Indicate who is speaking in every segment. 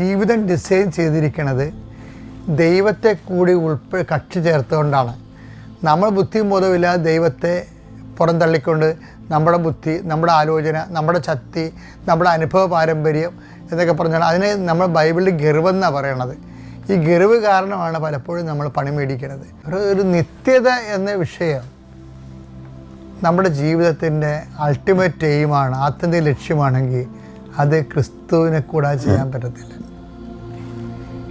Speaker 1: ജീവിതം ഡിസൈൻ ചെയ്തിരിക്കുന്നത് ദൈവത്തെ കൂടി ഉൾപ്പെ കക്ഷി ചേർത്തുകൊണ്ടാണ്. നമ്മൾ ബുദ്ധിയും ബോധവുമില്ലാതെ ദൈവത്തെ പുറന്തള്ളിക്കൊണ്ട് നമ്മുടെ ബുദ്ധി നമ്മുടെ ആലോചന നമ്മുടെ ശക്തി നമ്മുടെ അനുഭവ പാരമ്പര്യം എന്നൊക്കെ പറഞ്ഞാൽ അതിനെ നമ്മൾ ബൈബിളിൽ ഗർവെന്നാണ് പറയണത്. ഈ ഗർവ് കാരണമാണ് പലപ്പോഴും നമ്മൾ പണി മേടിക്കുന്നത് ഒരു ഒരു നിത്യത എന്ന വിഷയം നമ്മുടെ ജീവിതത്തിന്റെ അൾട്ടിമേറ്റ് എയിമാണ് ആത്യന്തിക ലക്ഷ്യമാണെങ്കിൽ അത് ക്രിസ്തുവിനെ കൂടാതെ ചെയ്യാൻ പറ്റത്തില്ല.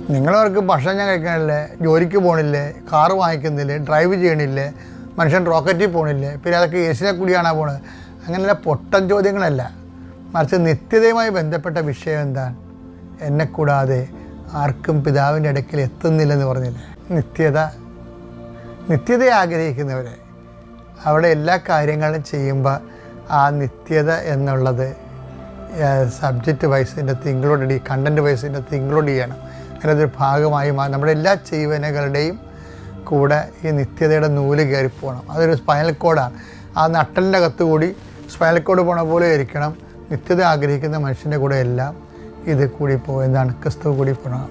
Speaker 1: നിങ്ങളവർക്ക് ഭക്ഷണം ഞാൻ കഴിക്കണില്ലേ ജോലിക്ക് പോകണില്ലേ കാറ് വാങ്ങിക്കുന്നില്ലേ ഡ്രൈവ് ചെയ്യണില്ലേ മനുഷ്യൻ റോക്കറ്റിൽ പോകണില്ലേ പിന്നെ അതൊക്കെ യേശുവിനെ കൂടിയാണ് പോണത്? അങ്ങനെയുള്ള പൊട്ടൻ ചോദ്യങ്ങളല്ല. മറിച്ച് നിത്യതയുമായി ബന്ധപ്പെട്ട വിഷയം എന്താണ്? എന്നെ കൂടാതെ ആർക്കും പിതാവിന്റെ ഇടയ്ക്കിൽ എത്തുന്നില്ലെന്ന് പറഞ്ഞില്ലേ? നിത്യത. നിത്യതയെ ആഗ്രഹിക്കുന്നവരെ. അവിടെ എല്ലാ കാര്യങ്ങളും ചെയ്യുമ്പോൾ ആ നിത്യത എന്നുള്ളത് സബ്ജക്റ്റ് വൈസ് വൈസിന്റെ ഇൻക്ലൂഡ് ചെയ്യും കണ്ടന്റ് വൈസിന്റെ ഇൻക്ലൂഡ് ചെയ്യണം അങ്ങനെ അതൊരു ഭാഗമായി നമ്മുടെ എല്ലാ ജീവനകളുടെയും കൂടെ ഈ നിത്യതയുടെ നൂൽ കയറി പോകണം. അതൊരു സ്പൈനൽ കോഡാണ് ആ നട്ടലിന്റെ അകത്ത് കൂടി സ്പൈനൽ കോഡ് പോണ പോലെ ഇരിക്കണം. നിത്യത ആഗ്രഹിക്കുന്ന മനുഷ്യന്റെ കൂടെ എല്ലാം ഇത് കൂടി പോകും. എന്താണ്? ക്രിസ്തു കൂടി പോകണം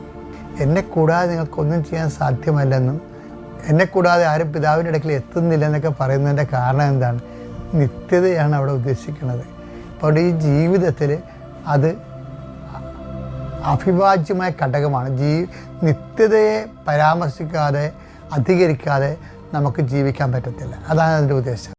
Speaker 1: എന്നെ കൂടാതെ നിങ്ങൾക്കൊന്നും ചെയ്യാൻ സാധ്യമല്ലെന്നും എന്നെ കൂടാതെ ആരും പിതാവിന്റെ ഇടയ്ക്കിൽ എത്തുന്നില്ല എന്നൊക്കെ പറയുന്നതിന്റെ കാരണം എന്താണ്? നിത്യതയാണ് അവിടെ ഉദ്ദേശിക്കുന്നത്. അപ്പോൾ ഈ ജീവിതത്തിൽ അത് അഭിവാജ്യമായ ഘടകമാണ്. ജീ നിത്യതയെ പരാമർശിക്കാതെ അധികരിക്കാതെ നമുക്ക് ജീവിക്കാൻ പറ്റത്തില്ല. അതാണ് അതിന്റെ ഉദ്ദേശം.